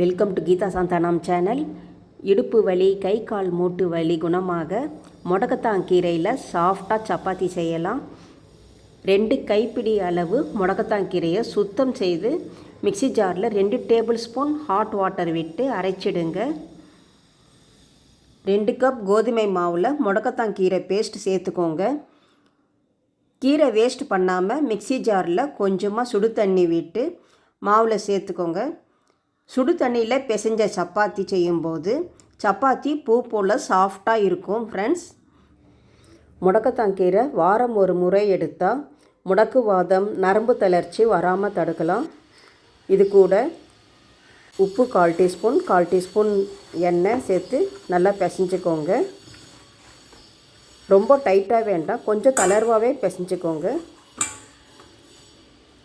Welcome to Geetha Santhanam channel இடுப்பு வலி கை கால் மூட்டு வலி குணமாக முடக்கத்தாங்கீரையில் சாஃப்டாக சப்பாத்தி செய்யலாம். ரெண்டு கைப்பிடி அளவு முடக்கத்தாங்கீரையை சுத்தம் செய்து மிக்ஸி ஜாரில் ரெண்டு டேபிள் ஸ்பூன் ஹாட் வாட்டர் விட்டு அரைச்சிடுங்க. ரெண்டு கப் கோதுமை மாவில் முடக்கத்தாங்கீரை பேஸ்ட் சேர்த்துக்கோங்க. கீரை வேஸ்ட் பண்ணாமல் மிக்ஸி ஜாரில் கொஞ்சமாக சுடு தண்ணி விட்டு மாவில் சேர்த்துக்கோங்க. சுடு தண்ணியில் பிசைஞ்ச சப்பாத்தி செய்யும்போது சப்பாத்தி பூ போல் சாஃப்டாக இருக்கும் ஃப்ரெண்ட்ஸ் முடக்கத்தான் கீரை வாரம் ஒரு முறை எடுத்தால் முடக்குவாதம் நரம்பு தளர்ச்சி வராமல் தடுக்கலாம். இது கூட உப்பு கால் டீஸ்பூன் கால் டீஸ்பூன் எண்ணெய் சேர்த்து நல்லா பிசைஞ்சுக்கோங்க. ரொம்ப டைட்டாக வேண்டாம் கொஞ்சம் தளர்வாகவே பிசைஞ்சுக்கோங்க.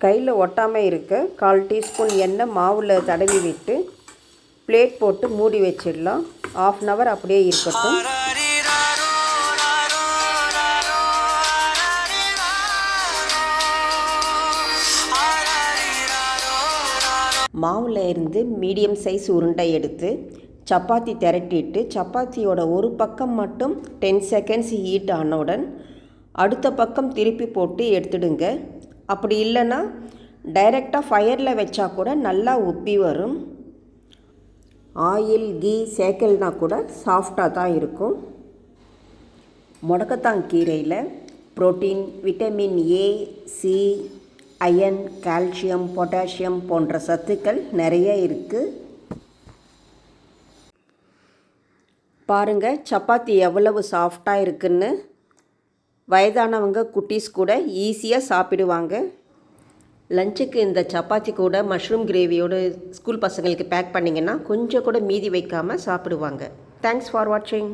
கையில் ஒட்டாமல் இருக்க கால் டீஸ்பூன் எண்ணெய் மாவில் தடவி விட்டு பிளேட் போட்டு மூடி வச்சிடலாம். ஆஃப் அன் ஹவர் அப்படியே இருக்கட்டும். மாவில் இருந்து மீடியம் சைஸ் உருண்டை எடுத்து சப்பாத்தி திரட்டிட்டு சப்பாத்தியோட ஒரு பக்கம் மட்டும் டென் செகண்ட்ஸ் ஹீட் ஆனவுடன் அடுத்த பக்கம் திருப்பி போட்டு எடுத்துடுங்க. அப்படி இல்லைன்னா டைரெக்டாக ஃபயரில் வச்சா கூட நல்லா உப்பி வரும். ஆயில் கீ சேக்கல்னா கூட சாஃப்டாக தான் இருக்கும். முடக்கத்தான் கீரையில் protein vitamin A C iron calcium potassium போன்ற சத்துக்கள் நிறைய இருக்குது பாருங்கள் சப்பாத்தி எவ்வளவு சாஃப்டாக இருக்குன்னு. வயதானவங்க குட்டீஸ் கூட ஈஸியாக சாப்பிடுவாங்க. லஞ்சுக்கு இந்த சப்பாத்தி கூட மஷ்ரூம் கிரேவியோடு ஸ்கூல் பசங்களுக்கு பேக் பண்ணிங்கன்னா கொஞ்சம் கூட மீதி வைக்காமல் சாப்பிடுவாங்க. தேங்க்ஸ் ஃபார் வாட்சிங்